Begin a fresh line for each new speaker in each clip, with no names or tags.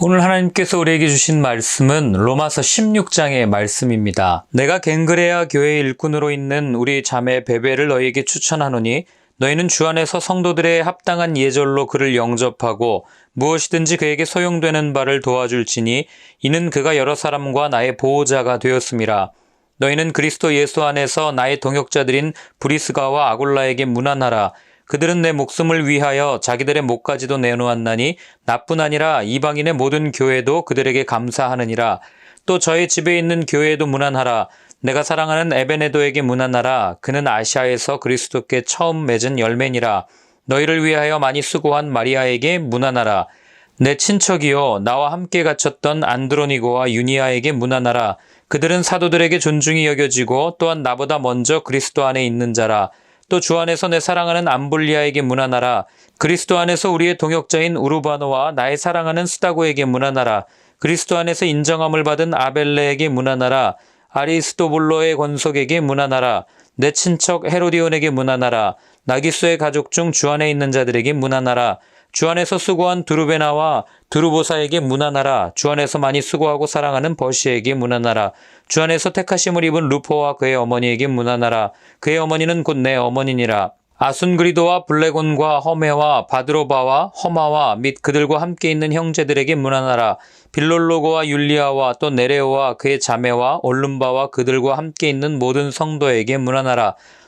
오늘 하나님께서 우리에게 주신 말씀은 로마서 16장의 말씀입니다. 내가 갱그레아 교회 일꾼으로 있는 우리 자매 베베를 너희에게 추천하노니 너희는 주 안에서 성도들의 합당한 예절로 그를 영접하고 무엇이든지 그에게 소용되는 바를 도와줄지니 이는 그가 여러 사람과 나의 보호자가 되었음이라. 너희는 그리스도 예수 안에서 나의 동역자들인 브리스가와 아골라에게 문안하라. 그들은 내 목숨을 위하여 자기들의 목까지도 내놓았나니 나뿐 아니라 이방인의 모든 교회도 그들에게 감사하느니라. 또 저의 집에 있는 교회에도 문안하라. 내가 사랑하는 에베네도에게 문안하라. 그는 아시아에서 그리스도께 처음 맺은 열매니라. 너희를 위하여 많이 수고한 마리아에게 문안하라. 내 친척이요 나와 함께 갇혔던 안드로니고와 유니아에게 문안하라. 그들은 사도들에게 존중이 여겨지고 또한 나보다 먼저 그리스도 안에 있는 자라. 또 주 안에서 내 사랑하는 암블리아에게 문안하라. 그리스도 안에서 우리의 동역자인 우르바노와 나의 사랑하는 스다고에게 문안하라. 그리스도 안에서 인정함을 받은 아벨레에게 문안하라. 아리스토블로의 권속에게 문안하라. 내 친척 헤로디온에게 문안하라. 나기수의 가족 중 주 안에 있는 자들에게 문안하라. 주 안에서 수고한 두루베나와 두루보사에게 문안하라. 주 안에서 많이 수고하고 사랑하는 버시에게 문안하라. 주 안에서 택하심을 입은 루포와 그의 어머니에게 문안하라. 그의 어머니는 곧 내 어머니니라. 아순그리도와 블레곤과 허메와 바드로바와 허마와 및 그들과 함께 있는 형제들에게 문안하라. 빌롤로고와 율리아와 또 네레오와 그의 자매와 올름바와 그들과 함께 있는 모든 성도에게 문안하라.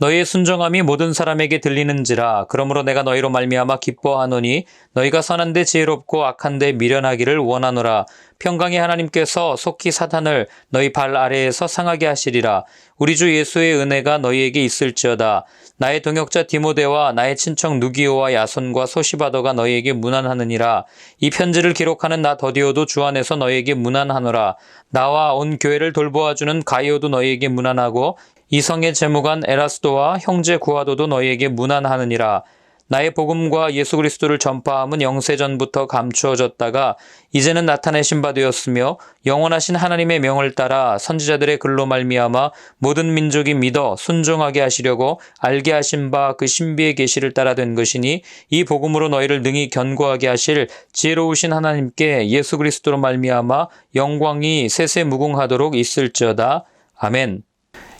너희의 순정함이 모든 사람에게 들리는지라. 그러므로 내가 너희로 말미암아 기뻐하노니 너희가 선한데 지혜롭고 악한데 미련하기를 원하노라. 평강의 하나님께서 속히 사탄을 너희 발 아래에서 상하게 하시리라. 우리 주 예수의 은혜가 너희에게 있을지어다. 나의 동역자 디모데와 나의 친척 누기오와 야손과 소시바더가 너희에게 문안하느니라. 이 편지를 기록하는 나 더디오도 주 안에서 너희에게 문안하노라. 나와 온 교회를 돌보아 주는 가이오도 너희에게 문안하고 이성의 재무관 에라스도와 형제 구하도도 너희에게 문안하느니라. 나의 복음과 예수 그리스도를 전파함은 영세전부터 감추어졌다가 이제는 나타내신 바 되었으며 영원하신 하나님의 명을 따라 선지자들의 글로 말미암아 모든 민족이 믿어 순종하게 하시려고 알게 하신 바 그 신비의 계시를 따라 된 것이니 이 복음으로 너희를 능히 견고하게 하실 지혜로우신 하나님께 예수 그리스도로 말미암아 영광이 세세 무궁하도록 있을지어다. 아멘.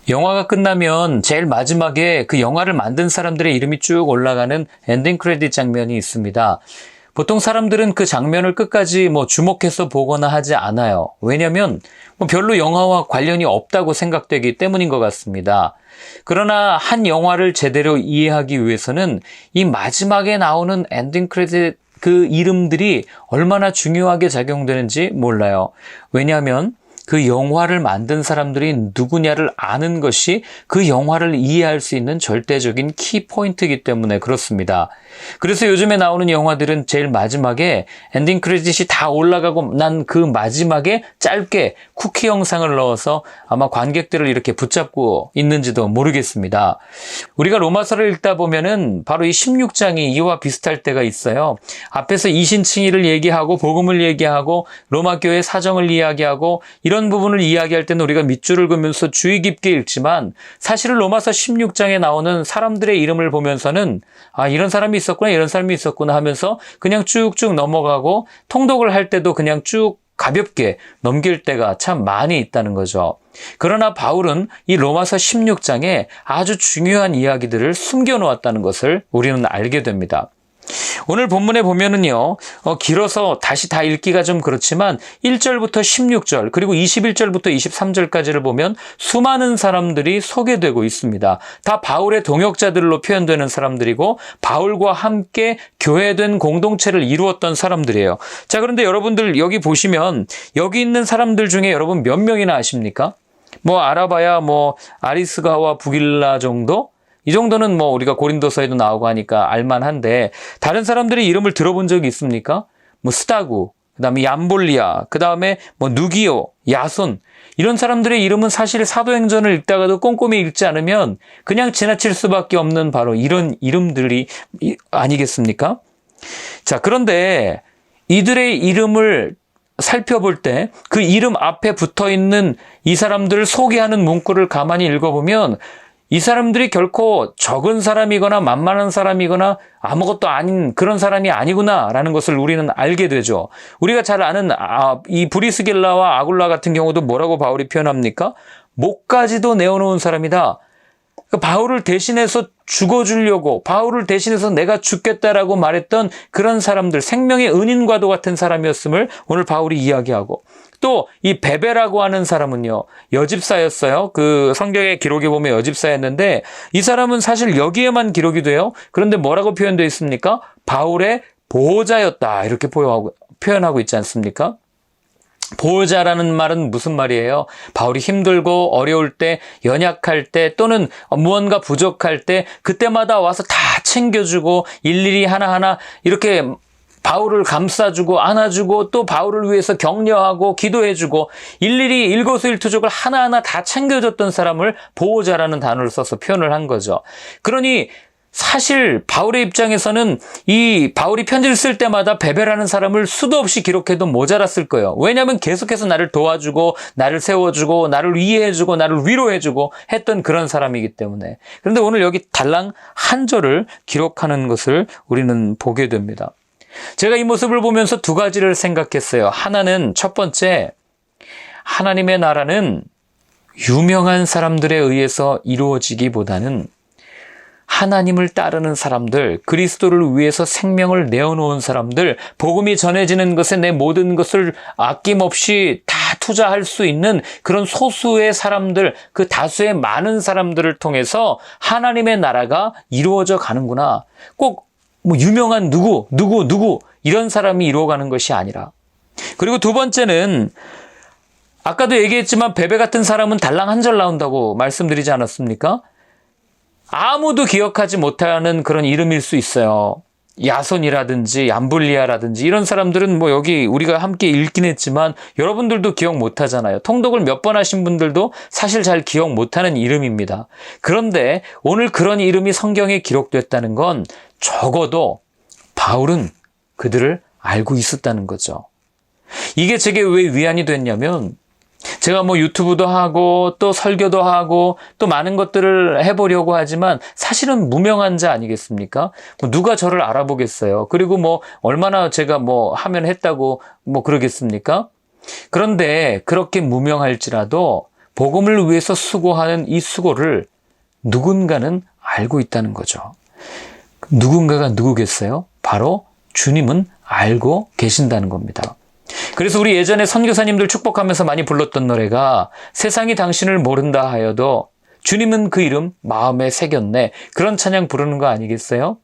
영화가 끝나면 제일 마지막에 그 영화를 만든 사람들의 이름이 쭉 올라가는 엔딩 크레딧 장면이 있습니다. 보통 사람들은 그 장면을 끝까지 뭐 주목해서 보거나 하지 않아요. 왜냐면 뭐 별로 영화와 관련이 없다고 생각되기 때문인 것 같습니다. 그러나 한 영화를 제대로 이해하기 위해서는 이 마지막에 나오는 엔딩 크레딧 그 이름들이 얼마나 중요하게 작용되는지 몰라요. 왜냐하면 그 영화를 만든 사람들이 누구냐를 아는 것이 그 영화를 이해할 수 있는 절대적인 키포인트이기 때문에 그렇습니다. 그래서 요즘에 나오는 영화들은 제일 마지막에 엔딩 크레딧이 다 올라가고 난 그 마지막에 짧게 쿠키 영상을 넣어서 아마 관객들을 이렇게 붙잡고 있는지도 모르겠습니다. 우리가 로마서를 읽다 보면은 바로 이 16장이 이와 비슷할 때가 있어요. 앞에서 이신칭의를 얘기하고 복음을 얘기하고 로마 교회 사정을 이야기하고 이런 부분을 이야기할 때는 우리가 밑줄을 그면서 주의 깊게 읽지만 사실은 로마서 16장에 나오는 사람들의 이름을 보면서는 아 이런 사람이 있었구나 이런 사람이 있었구나 하면서 그냥 쭉쭉 넘어가고 통독을 할 때도 그냥 쭉 가볍게 넘길 때가 참 많이 있다는 거죠. 그러나 바울은 이 로마서 16장에 아주 중요한 이야기들을 숨겨 놓았다는 것을 우리는 알게 됩니다. 오늘 본문에 보면은요, 어, 길어서 다시 다 읽기가 좀 그렇지만 1절부터 16절, 그리고 21절부터 23절까지를 보면 수많은 사람들이 소개되고 있습니다. 다 바울의 동역자들로 표현되는 사람들이고, 바울과 함께 교회된 공동체를 이루었던 사람들이에요. 자, 그런데 여러분들 여기 보시면, 여기 있는 사람들 중에 여러분 몇 명이나 아십니까? 뭐, 알아봐야 뭐, 아리스가와 부길라 정도? 이 정도는 뭐 우리가 고린도서에도 나오고 하니까 알만한데 다른 사람들의 이름을 들어본 적이 있습니까? 뭐 스타구, 그다음에 얌볼리아, 그다음에 뭐 누기오, 야손 이런 사람들의 이름은 사실 사도행전을 읽다가도 꼼꼼히 읽지 않으면 그냥 지나칠 수밖에 없는 바로 이런 이름들이 이- 아니겠습니까? 자, 그런데 이들의 이름을 살펴볼 때 그 이름 앞에 붙어 있는 이 사람들을 소개하는 문구를 가만히 읽어보면 이 사람들이 결코 적은 사람이거나 만만한 사람이거나 아무것도 아닌 그런 사람이 아니구나라는 것을 우리는 알게 되죠. 우리가 잘 아는 아, 이 브리스길라와 아굴라 같은 경우도 뭐라고 바울이 표현합니까? 목까지도 내어놓은 사람이다. 그 바울을 대신해서 죽어주려고 바울을 대신해서 내가 죽겠다라고 말했던 그런 사람들 생명의 은인과도 같은 사람이었음을 오늘 바울이 이야기하고 또 이 베베라고 하는 사람은요 여집사였어요. 그 성경의 기록에 보면 여집사였는데 이 사람은 사실 여기에만 기록이 돼요. 그런데 뭐라고 표현되어 있습니까? 바울의 보호자였다. 이렇게 표현하고, 있지 않습니까? 보호자라는 말은 무슨 말이에요? 바울이 힘들고 어려울 때, 연약할 때, 또는 무언가 부족할 때, 그때마다 와서 다 챙겨주고, 일일이 하나하나 이렇게 바울을 감싸주고, 안아주고, 또 바울을 위해서 격려하고, 기도해주고, 일일이 일거수일투족을 하나하나 다 챙겨줬던 사람을 보호자라는 단어를 써서 표현을 한 거죠. 그러니, 사실 바울의 입장에서는 이 바울이 편지를 쓸 때마다 베베라는 사람을 수도 없이 기록해도 모자랐을 거예요. 왜냐하면 계속해서 나를 도와주고 나를 세워주고 나를 이해해주고 나를 위로해주고 했던 그런 사람이기 때문에. 그런데 오늘 여기 달랑 한 절을 기록하는 것을 우리는 보게 됩니다. 제가 이 모습을 보면서 두 가지를 생각했어요. 하나는 첫 번째 하나님의 나라는 유명한 사람들에 의해서 이루어지기보다는 하나님을 따르는 사람들, 그리스도를 위해서 생명을 내어놓은 사람들, 복음이 전해지는 것에 내 모든 것을 아낌없이 다 투자할 수 있는 그런 소수의 사람들, 그 다수의 많은 사람들을 통해서 하나님의 나라가 이루어져 가는구나. 꼭 뭐 유명한 누구, 누구, 누구 이런 사람이 이루어가는 것이 아니라. 그리고 두 번째는 아까도 얘기했지만 베베 같은 사람은 달랑 한 절 나온다고 말씀드리지 않았습니까? 아무도 기억하지 못하는 그런 이름일 수 있어요. 야손이라든지 얌불리아라든지 이런 사람들은 뭐 여기 우리가 함께 읽긴 했지만 여러분들도 기억 못 하잖아요. 통독을 몇 번 하신 분들도 사실 잘 기억 못 하는 이름입니다. 그런데 오늘 그런 이름이 성경에 기록됐다는 건 적어도 바울은 그들을 알고 있었다는 거죠. 이게 제게 왜 위안이 됐냐면 제가 뭐 유튜브도 하고 또 설교도 하고 또 많은 것들을 해보려고 하지만 사실은 무명한 자 아니겠습니까? 뭐 누가 저를 알아보겠어요. 그리고 뭐 얼마나 제가 뭐 하면 했다고 뭐 그러겠습니까? 그런데 그렇게 무명할지라도 복음을 위해서 수고하는 이 수고를 누군가는 알고 있다는 거죠. 누군가가 누구겠어요? 바로 주님은 알고 계신다는 겁니다. 그래서 우리 예전에 선교사님들 축복하면서 많이 불렀던 노래가 세상이 당신을 모른다 하여도 주님은 그 이름 마음에 새겼네. 그런 찬양 부르는 거 아니겠어요?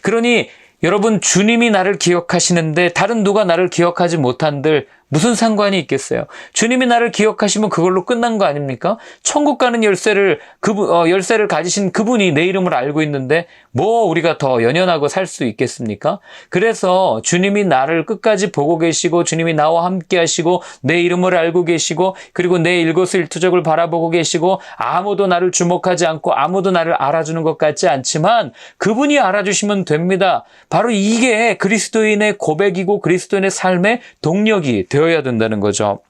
그러니 여러분 주님이 나를 기억하시는데 다른 누가 나를 기억하지 못한들 무슨 상관이 있겠어요? 주님이 나를 기억하시면 그걸로 끝난 거 아닙니까? 천국 가는 열쇠를 그분 어, 열쇠를 가지신 그분이 내 이름을 알고 있는데 뭐 우리가 더 연연하고 살 수 있겠습니까? 그래서 주님이 나를 끝까지 보고 계시고 주님이 나와 함께 하시고 내 이름을 알고 계시고 그리고 내 일거수일투족을 바라보고 계시고 아무도 나를 주목하지 않고 아무도 나를 알아주는 것 같지 않지만 그분이 알아주시면 됩니다. 바로 이게 그리스도인의 고백이고 그리스도인의 삶의 동력이 되어 야 된다는 거죠.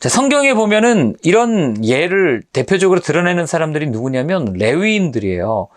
자, 성경에 보면은 이런 예를 대표적으로 드러내는 사람들이 누구냐면 레위인들이에요.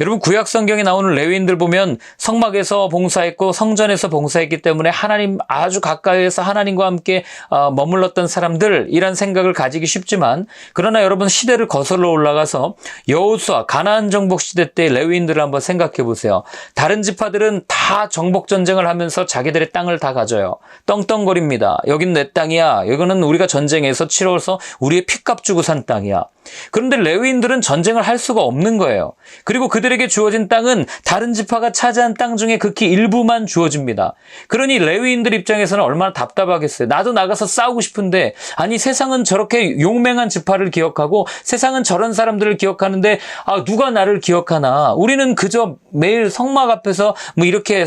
여러분 구약 성경에 나오는 레위인들 보면 성막에서 봉사했고 성전에서 봉사했기 때문에 하나님 아주 가까이에서 하나님과 함께 어, 머물렀던 사람들 이란 생각을 가지기 쉽지만 그러나 여러분 시대를 거슬러 올라가서 여호수아 가나안 정복 시대 때 레위인들을 한번 생각해 보세요. 다른 지파들은 다 정복 전쟁을 하면서 자기들의 땅을 다 가져요. 떵떵거립니다. 여긴 내 땅이야. 이거는 우리가 전쟁에서 치러서 우리의 피값 주고 산 땅이야. 그런데 레위인들은 전쟁을 할 수가 없는 거예요. 그리고 그들에게 주어진 땅은 다른 지파가 차지한 땅 중에 극히 일부만 주어집니다. 그러니 레위인들 입장에서는 얼마나 답답하겠어요. 나도 나가서 싸우고 싶은데 아니 세상은 저렇게 용맹한 지파를 기억하고 세상은 저런 사람들을 기억하는데 아 누가 나를 기억하나? 우리는 그저 매일 성막 앞에서 뭐 이렇게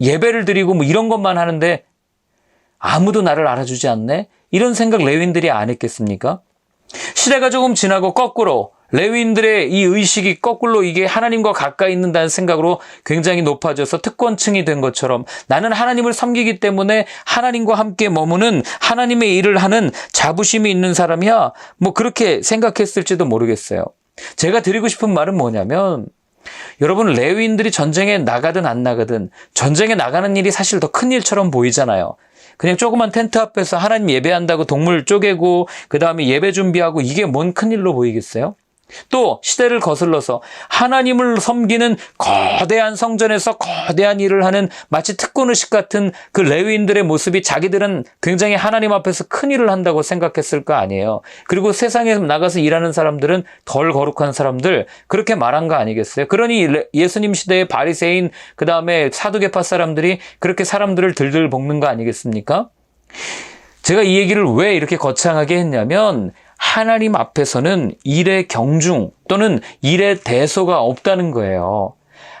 예배를 드리고 뭐 이런 것만 하는데 아무도 나를 알아주지 않네? 이런 생각 레윈들이 안 했겠습니까? 시대가 조금 지나고 거꾸로 레위인들의 이 의식이 거꾸로 이게 하나님과 가까이 있는다는 생각으로 굉장히 높아져서 특권층이 된 것처럼 나는 하나님을 섬기기 때문에 하나님과 함께 머무는 하나님의 일을 하는 자부심이 있는 사람이야. 뭐 그렇게 생각했을지도 모르겠어요. 제가 드리고 싶은 말은 뭐냐면 여러분 레위인들이 전쟁에 나가든 안 나가든 전쟁에 나가는 일이 사실 더 큰 일처럼 보이잖아요. 그냥 조그만 텐트 앞에서 하나님 예배한다고 동물 쪼개고 그 다음에 예배 준비하고 이게 뭔 큰일로 보이겠어요? 또 시대를 거슬러서 하나님을 섬기는 거대한 성전에서 거대한 일을 하는 마치 특권의식 같은 그 레위인들의 모습이 자기들은 굉장히 하나님 앞에서 큰 일을 한다고 생각했을 거 아니에요. 그리고 세상에 나가서 일하는 사람들은 덜 거룩한 사람들 그렇게 말한 거 아니겠어요? 그러니 예수님 시대의 바리새인 그 다음에 사두개파 사람들이 그렇게 사람들을 들들 볶는 거 아니겠습니까? 제가 이 얘기를 왜 이렇게 거창하게 했냐면 하나님 앞에서는 일의 경중 또는 일의 대소가 없다는 거예요.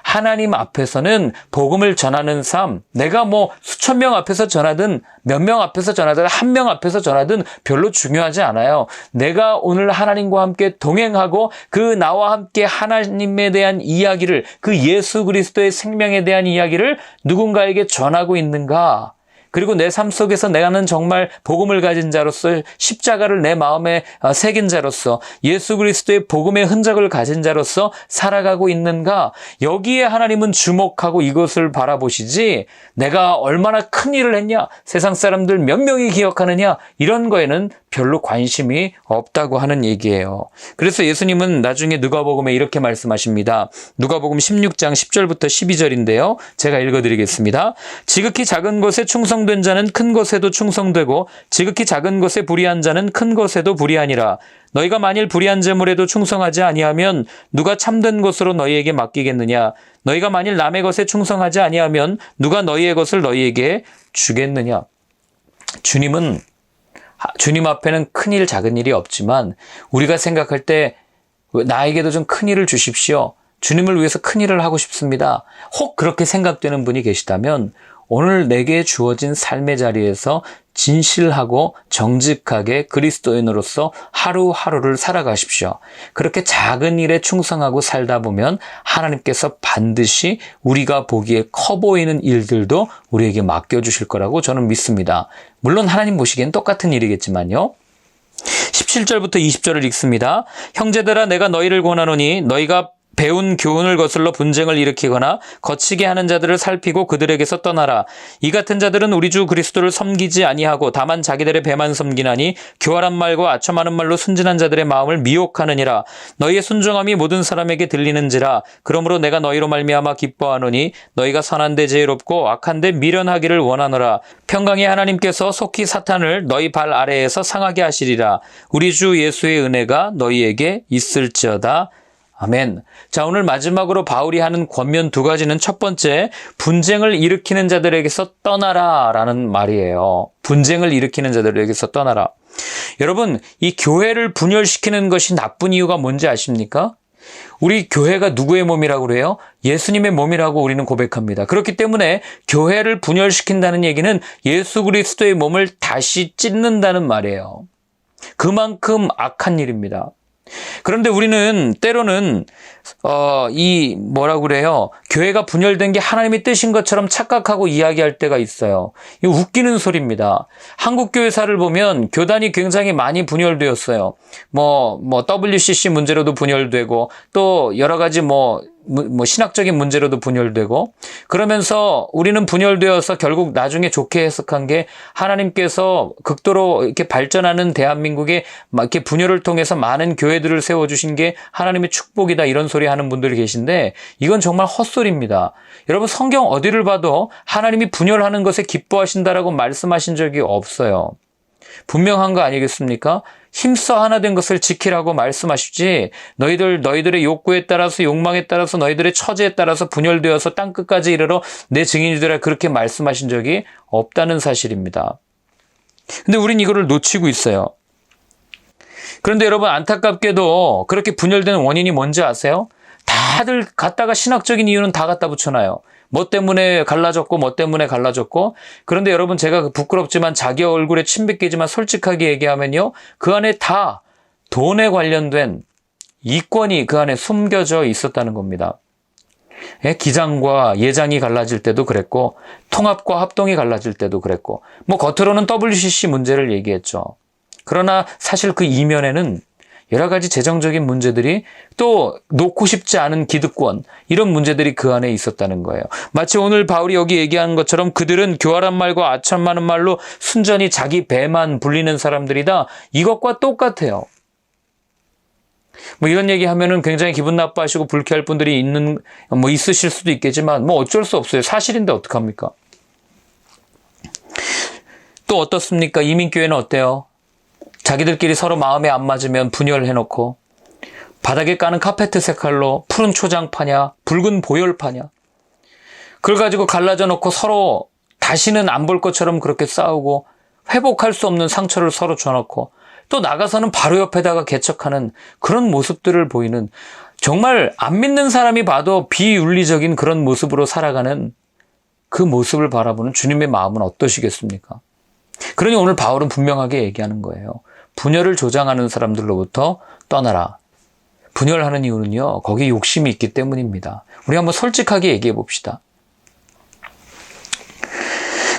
하나님 앞에서는 복음을 전하는 삶, 내가 뭐 수천 명 앞에서 전하든 몇 명 앞에서 전하든 한 명 앞에서 전하든 별로 중요하지 않아요. 내가 오늘 하나님과 함께 동행하고 그 나와 함께 하나님에 대한 이야기를 그 예수 그리스도의 생명에 대한 이야기를 누군가에게 전하고 있는가? 그리고 내 삶 속에서 내가는 정말 복음을 가진 자로서 십자가를 내 마음에 어, 새긴 자로서 예수 그리스도의 복음의 흔적을 가진 자로서 살아가고 있는가? 여기에 하나님은 주목하고 이것을 바라보시지 내가 얼마나 큰 일을 했냐? 세상 사람들 몇 명이 기억하느냐? 이런 거에는 별로 관심이 없다고 하는 얘기예요. 그래서 예수님은 나중에 누가복음에 이렇게 말씀하십니다. 누가복음 16장 10절부터 12절인데요. 제가 읽어 드리겠습니다. 지극히 작은 것에 충성 된 자는 큰 것에도 충성되고 지극히 작은 것에 불의한 자는 큰 것에도 불의하니라. 너희가 만일 불의한 재물에도 충성하지 아니하면 누가 참된 것으로 너희에게 맡기겠느냐? 너희가 만일 남의 것에 충성하지 아니하면 누가 너희의 것을 너희에게 주겠느냐? 주님은 주님 앞에는 큰 일, 작은 일이 없지만 우리가 생각할 때 나에게도 좀 큰 일을 주십시오. 주님을 위해서 큰 일을 하고 싶습니다. 혹 그렇게 생각되는 분이 계시다면 오늘 내게 주어진 삶의 자리에서 진실하고 정직하게 그리스도인으로서 하루하루를 살아가십시오. 그렇게 작은 일에 충성하고 살다 보면 하나님께서 반드시 우리가 보기에 커 보이는 일들도 우리에게 맡겨주실 거라고 저는 믿습니다. 물론 하나님 보시기엔 똑같은 일이겠지만요. 17절부터 20절을 읽습니다. 형제들아 내가 너희를 권하노니 너희가 배운 교훈을 거슬러 분쟁을 일으키거나 거치게 하는 자들을 살피고 그들에게서 떠나라. 이 같은 자들은 우리 주 그리스도를 섬기지 아니하고 다만 자기들의 배만 섬기나니 교활한 말과 아첨하는 말로 순진한 자들의 마음을 미혹하느니라. 너희의 순종함이 모든 사람에게 들리는지라. 그러므로 내가 너희로 말미암아 기뻐하노니 너희가 선한데 제의롭고 악한데 미련하기를 원하노라. 평강의 하나님께서 속히 사탄을 너희 발 아래에서 상하게 하시리라. 우리 주 예수의 은혜가 너희에게 있을지어다. 아멘. 자, 오늘 마지막으로 바울이 하는 권면 두 가지는 첫 번째, 분쟁을 일으키는 자들에게서 떠나라 라는 말이에요. 분쟁을 일으키는 자들에게서 떠나라. 여러분, 이 교회를 분열시키는 것이 나쁜 이유가 뭔지 아십니까? 우리 교회가 누구의 몸이라고 그래요? 예수님의 몸이라고 우리는 고백합니다. 그렇기 때문에 교회를 분열시킨다는 얘기는 예수 그리스도의 몸을 다시 찢는다는 말이에요. 그만큼 악한 일입니다. 그런데 우리는 때로는 어, 이 뭐라고 그래요? 교회가 분열된 게 하나님의 뜻인 것처럼 착각하고 이야기할 때가 있어요. 이 웃기는 소리입니다. 한국 교회사를 보면 교단이 굉장히 많이 분열되었어요. 뭐, 뭐, WCC 문제로도 분열되고, 또 여러 가지 뭐, 뭐 신학적인 문제로도 분열되고 그러면서 우리는 분열되어서 결국 나중에 좋게 해석한 게 하나님께서 극도로 이렇게 발전하는 대한민국에 막 이렇게 분열을 통해서 많은 교회들을 세워 주신 게 하나님의 축복이다 이런 소리 하는 분들이 계신데 이건 정말 헛소리입니다. 여러분 성경 어디를 봐도 하나님이 분열하는 것에 기뻐하신다라고 말씀하신 적이 없어요. 분명한 거 아니겠습니까? 힘써 하나 된 것을 지키라고 말씀하시지 너희들 너희들의 욕구에 따라서 욕망에 따라서 너희들의 처지에 따라서 분열되어서 땅 끝까지 이르러 내 증인이 되라 그렇게 말씀하신 적이 없다는 사실입니다. 근데 우린 이거를 놓치고 있어요. 그런데 여러분 안타깝게도 그렇게 분열되는 원인이 뭔지 아세요? 다들 갖다가 신학적인 이유는 다 갖다 붙여놔요. 뭐 때문에 갈라졌고 뭐 때문에 갈라졌고 그런데 여러분 제가 그 부끄럽지만 자기 얼굴에 침 뱉기지만 솔직하게 얘기하면요 그 안에 다 돈에 관련된 이권이 그 안에 숨겨져 있었다는 겁니다. 예, 기장과 예장이 갈라질 때도 그랬고 통합과 합동이 갈라질 때도 그랬고 뭐 겉으로는 WCC 문제를 얘기했죠. 그러나 사실 그 이면에는 여러 가지 재정적인 문제들이 또 놓고 싶지 않은 기득권 이런 문제들이 그 안에 있었다는 거예요. 마치 오늘 바울이 여기 얘기하는 것처럼 그들은 교활한 말과 아첨 많은 말로 순전히 자기 배만 불리는 사람들이다. 이것과 똑같아요. 뭐 이런 얘기 하면은 굉장히 기분 나빠하시고 불쾌할 분들이 있는 뭐 있으실 수도 있겠지만 뭐 어쩔 수 없어요. 사실인데 어떡합니까? 또 어떻습니까? 이민교회는 어때요? 자기들끼리 서로 마음에 안 맞으면 분열해놓고 바닥에 까는 카페트 색깔로 푸른 초장파냐 붉은 보열파냐 그걸 가지고 갈라져 놓고 서로 다시는 안 볼 것처럼 그렇게 싸우고 회복할 수 없는 상처를 서로 줘놓고 또 나가서는 바로 옆에다가 개척하는 그런 모습들을 보이는 정말 안 믿는 사람이 봐도 비윤리적인 그런 모습으로 살아가는 그 모습을 바라보는 주님의 마음은 어떠시겠습니까? 그러니 오늘 바울은 분명하게 얘기하는 거예요. 분열을 조장하는 사람들로부터 떠나라. 분열하는 이유는요, 거기에 욕심이 있기 때문입니다. 우리 한번 솔직하게 얘기해 봅시다.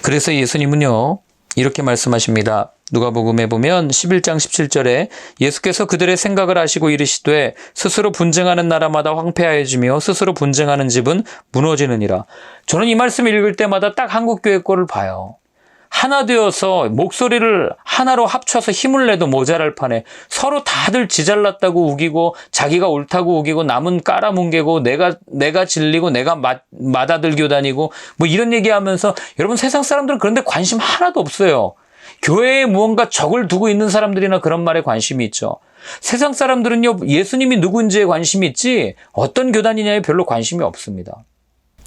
그래서 예수님은요, 이렇게 말씀하십니다. 누가복음에 보면 11장 17절에 예수께서 그들의 생각을 아시고 이르시되 스스로 분쟁하는 나라마다 황폐하여 지며 스스로 분쟁하는 집은 무너지느니라. 저는 이 말씀 읽을 때마다 딱 한국 교회 거를 봐요. 하나 되어서 목소리를 하나로 합쳐서 힘을 내도 모자랄 판에 서로 다들 지잘났다고 우기고 자기가 옳다고 우기고 남은 깔아뭉개고 내가 내가 질리고 내가 마, 맞아들겨 다니고 뭐 이런 얘기하면서 여러분 세상 사람들은 그런데 관심 하나도 없어요. 교회에 무언가 적을 두고 있는 사람들이나 그런 말에 관심이 있죠. 세상 사람들은요 예수님이 누군지에 관심이 있지 어떤 교단이냐에 별로 관심이 없습니다.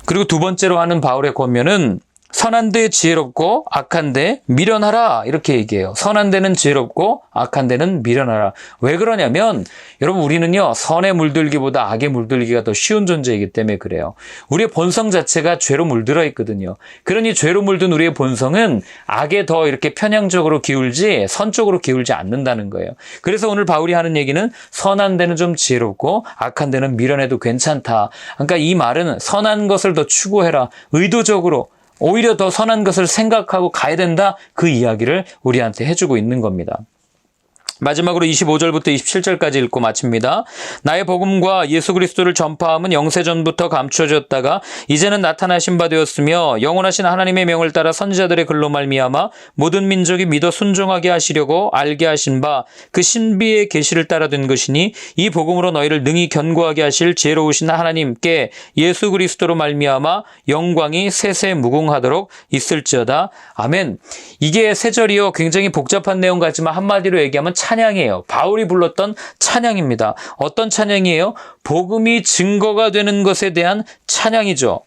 그리고 두 번째로 하는 바울의 권면은 선한 데 지혜롭고 악한 데 미련하라 이렇게 얘기해요. 선한 데는 지혜롭고 악한 데는 미련하라. 왜 그러냐면 여러분 우리는요 선에 물들기보다 악에 물들기가 더 쉬운 존재이기 때문에 그래요. 우리의 본성 자체가 죄로 물들어 있거든요. 그러니 죄로 물든 우리의 본성은 악에 더 이렇게 편향적으로 기울지 선 쪽으로 기울지 않는다는 거예요. 그래서 오늘 바울이 하는 얘기는 선한 데는 좀 지혜롭고 악한 데는 미련해도 괜찮다. 그러니까 이 말은 선한 것을 더 추구해라. 의도적으로 오히려 더 선한 것을 생각하고 가야 된다. 그 이야기를 우리한테 해주고 있는 겁니다. 마지막으로 25절부터 27절까지 읽고 마칩니다. 나의 복음과 예수 그리스도를 전파함은 영세전부터 감추어졌다가 이제는 나타나신 바 되었으며 영원하신 하나님의 명을 따라 선지자들의 글로 말미암아 모든 민족이 믿어 순종하게 하시려고 알게 하신 바 그 신비의 계시를 따라 된 것이니 이 복음으로 너희를 능히 견고하게 하실 지혜로우신 하나님께 예수 그리스도로 말미암아 영광이 세세 무궁하도록 있을지어다. 아멘. 이게 세 절이요 굉장히 복잡한 내용 같지만 한마디로 얘기하면 찬양이에요. 바울이 불렀던 찬양입니다. 어떤 찬양이에요? 복음이 증거가 되는 것에 대한 찬양이죠.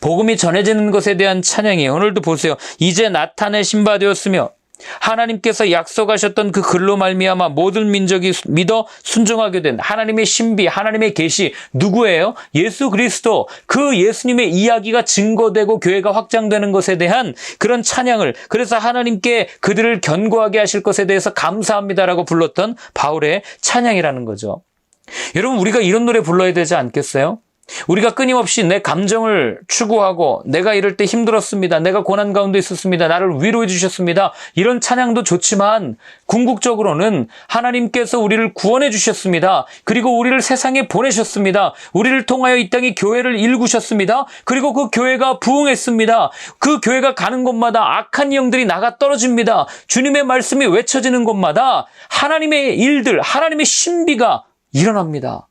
복음이 전해지는 것에 대한 찬양이에요. 오늘도 보세요. 이제 나타내신 바 되었으며 하나님께서 약속하셨던 그 글로 말미암아 모든 민족이 믿어 순종하게 된 하나님의 신비, 하나님의 계시 누구예요? 예수 그리스도. 그 예수님의 이야기가 증거되고 교회가 확장되는 것에 대한 그런 찬양을 그래서 하나님께 그들을 견고하게 하실 것에 대해서 감사합니다라고 불렀던 바울의 찬양이라는 거죠. 여러분 우리가 이런 노래 불러야 되지 않겠어요? 우리가 끊임없이 내 감정을 추구하고 내가 이럴 때 힘들었습니다. 내가 고난 가운데 있었습니다. 나를 위로해 주셨습니다. 이런 찬양도 좋지만 궁극적으로는 하나님께서 우리를 구원해 주셨습니다. 그리고 우리를 세상에 보내셨습니다. 우리를 통하여 이 땅에 교회를 일구셨습니다. 그리고 그 교회가 부흥했습니다. 그 교회가 가는 곳마다 악한 영들이 나가 떨어집니다. 주님의 말씀이 외쳐지는 곳마다 하나님의 일들, 하나님의 신비가 일어납니다.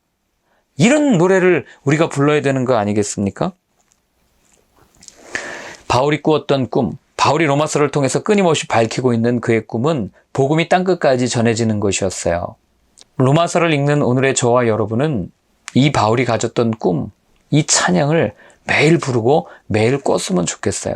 이런 노래를 우리가 불러야 되는 거 아니겠습니까? 바울이 꾸었던 꿈, 바울이 로마서를 통해서 끊임없이 밝히고 있는 그의 꿈은 복음이 땅끝까지 전해지는 것이었어요. 로마서를 읽는 오늘의 저와 여러분은 이 바울이 가졌던 꿈, 이 찬양을 매일 부르고 매일 꿨으면 좋겠어요.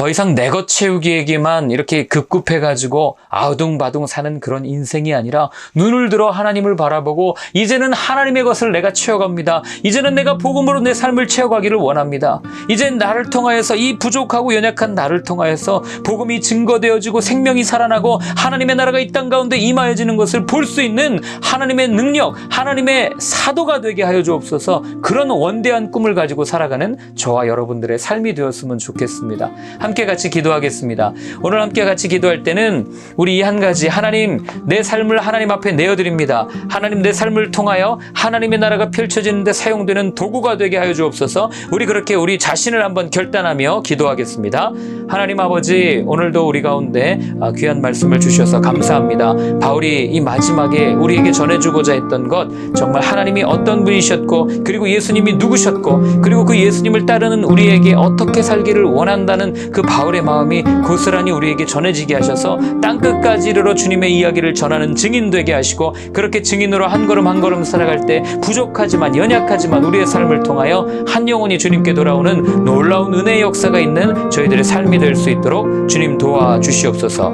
더 이상 내 것 채우기에게만 이렇게 급급해가지고 아우둥바둥 사는 그런 인생이 아니라 눈을 들어 하나님을 바라보고 이제는 하나님의 것을 내가 채워갑니다. 이제는 내가 복음으로 내 삶을 채워가기를 원합니다. 이젠 나를 통하여서 이 부족하고 연약한 나를 통하여서 복음이 증거되어지고 생명이 살아나고 하나님의 나라가 이 땅 가운데 임하여지는 것을 볼 수 있는 하나님의 능력, 하나님의 사도가 되게 하여 주옵소서 그런 원대한 꿈을 가지고 살아가는 저와 여러분들의 삶이 되었으면 좋겠습니다. 함께 같이 기도하겠습니다. 오늘 함께 같이 기도할 때는 우리 이 한 가지 하나님 내 삶을 하나님 앞에 내어드립니다. 하나님 내 삶을 통하여 하나님의 나라가 펼쳐지는데 사용되는 도구가 되게 하여 주옵소서. 우리 그렇게 우리 자신을 한번 결단하며 기도하겠습니다. 하나님 아버지 오늘도 우리 가운데 아, 귀한 말씀을 주셔서 감사합니다. 바울이 이 마지막에 우리에게 전해주고자 했던 것 정말 하나님이 어떤 분이셨고 그리고 예수님이 누구셨고 그리고 그 예수님을 따르는 우리에게 어떻게 살기를 원한다는 그 바울의 마음이 고스란히 우리에게 전해지게 하셔서 땅 끝까지 이르러 주님의 이야기를 전하는 증인 되게 하시고 그렇게 증인으로 한 걸음 한 걸음 살아갈 때 부족하지만 연약하지만 우리의 삶을 통하여 한 영혼이 주님께 돌아오는 놀라운 은혜의 역사가 있는 저희들의 삶이 될 수 있도록 주님 도와 주시옵소서.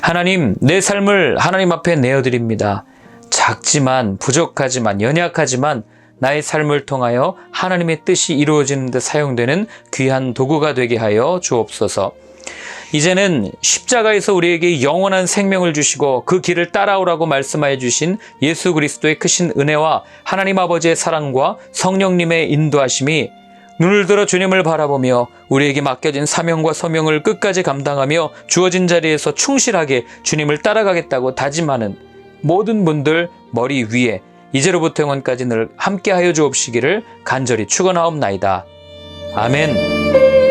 하나님, 내 삶을 하나님 앞에 내어드립니다. 작지만, 부족하지만, 연약하지만, 나의 삶을 통하여 하나님의 뜻이 이루어지는 데 사용되는 귀한 도구가 되게 하여 주옵소서. 이제는 십자가에서 우리에게 영원한 생명을 주시고 그 길을 따라오라고 말씀하여 주신 예수 그리스도의 크신 은혜와 하나님 아버지의 사랑과 성령님의 인도하심이 눈을 들어 주님을 바라보며 우리에게 맡겨진 사명과 소명을 끝까지 감당하며 주어진 자리에서 충실하게 주님을 따라가겠다고 다짐하는 모든 분들 머리 위에 이제로부터 영원까지 늘 함께하여 주옵시기를 간절히 축원하옵나이다. 아멘.